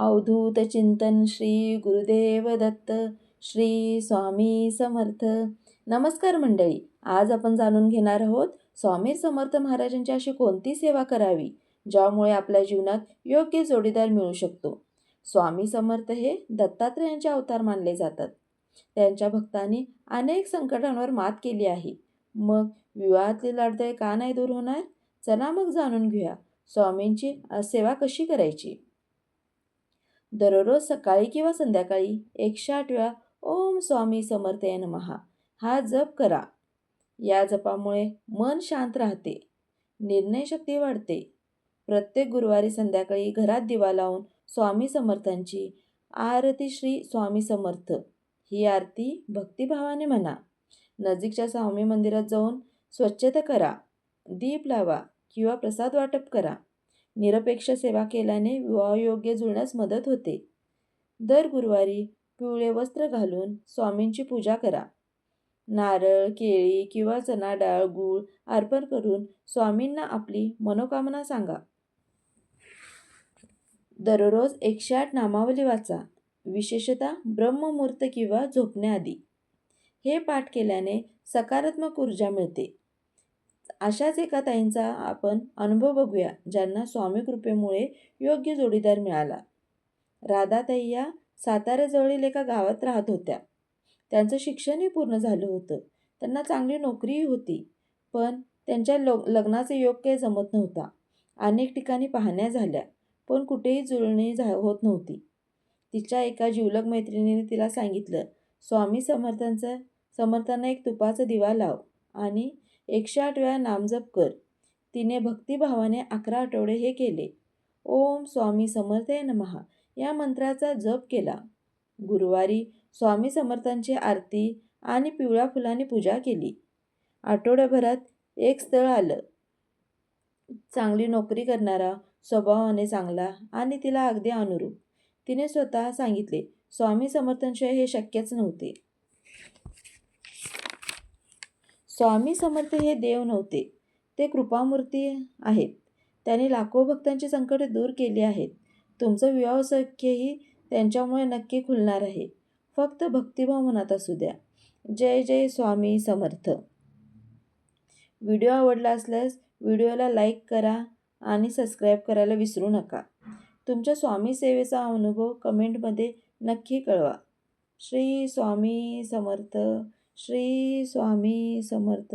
अवधूत चिंतन श्री गुरुदेव दत्त श्री स्वामी समर्थ. नमस्कार मंडळी आज आपण जाणून घेणार आहोत स्वामी समर्थ महाराजांची अशी कोणती सेवा करावी ज्यामुळे आपल्या जीवनात योग्य जोडीदार मिळू शकतो. स्वामी समर्थ हे दत्तात्रेयांचे अवतार मानले जातात. त्यांच्या भक्तांनी अनेक संकटांवर मात केली आहे. मग विवाहातील अडथळे का नाही दूर होणार? चला मग जाणून घेऊया. स्वामींची सेवा कशी करायची? दररोज सकाळी किंवा संध्याकाळी एकशे आठ वेळा ओम स्वामी समर्थय नमहा हा जप करा. या जपामुळे मन शांत राहते. निर्णयशक्ती वाढते. प्रत्येक गुरुवारी संध्याकाळी घरात दिवा लावून स्वामी समर्थांची आरती श्री स्वामी समर्थ. ही आरती भक्तिभावाने म्हणा. नजीकच्या स्वामी मंदिरात जाऊन स्वच्छता करा. दीप लावा किंवा प्रसाद वाटप करा. निरपेक्ष सेवा केल्याने विवाहयोग्य जुळण्यास मदत होते. दर गुरुवारी पिवळे वस्त्र घालून स्वामींची पूजा करा. नारळ केळी किंवा चना डाळ गूळ अर्पण करून स्वामींना आपली मनोकामना सांगा. दररोज एकशे आठ नामावली वाचा. विशेषतः ब्रह्ममुहूर्त किंवा झोपण्याआधी. हे पाठ केल्याने सकारात्मक ऊर्जा मिळते. अशाच एका ताईंचा आपण अनुभव बघूया ज्यांना स्वामी कृपेमुळे योग्य जोडीदार मिळाला. राधाताई या साताऱ्याजवळील एका गावात राहत होत्या. त्यांचं शिक्षणही पूर्ण झालं होतं. त्यांना चांगली नोकरीही होती पण त्यांच्या लो लग्नाचं योग काही जमत नव्हता. अनेक ठिकाणी पाहण्या झाल्या पण कुठेही जुळणी झा होत नव्हती. तिच्या एका जिवलग मैत्रिणीने तिला सांगितलं स्वामी समर्थांचं समर्थांना एक तुपाचा दिवा लाव आणि एकशे आठ वेळा नामजप कर. तिने भक्तिभावाने अकरा आठवडे हे केले. ओम स्वामी समर्थय नमहा या मंत्राचा जप केला. गुरुवारी स्वामी समर्थांची आरती आणि पिवळ्या फुलांनी पूजा केली. आठवड्याभरात एक स्थळ आलं. चांगली नोकरी करणारा स्वभावाने चांगला आणि तिला अगदी अनुरूप. तिने स्वतः सांगितले स्वामी समर्थांशिवाय हे शक्यच नव्हते. स्वामी समर्थ हे देव नव्हते. ते कृपामूर्ती आहेत. त्यांनी लाखो भक्तांची संकटे दूर केली आहेत. तुमचं विवाह सख्यही त्यांच्यामुळे नक्की खुलणार आहे. फक्त भक्तिभाव मनात असू द्या. जय जय स्वामी समर्थ. व्हिडिओ आवडला असल्यास व्हिडिओला लाईक करा आणि सबस्क्राईब करायला विसरू नका. तुमच्या स्वामी सेवेचा अनुभव कमेंटमध्ये नक्की कळवा. श्री स्वामी समर्थ. श्री स्वामी समर्थ.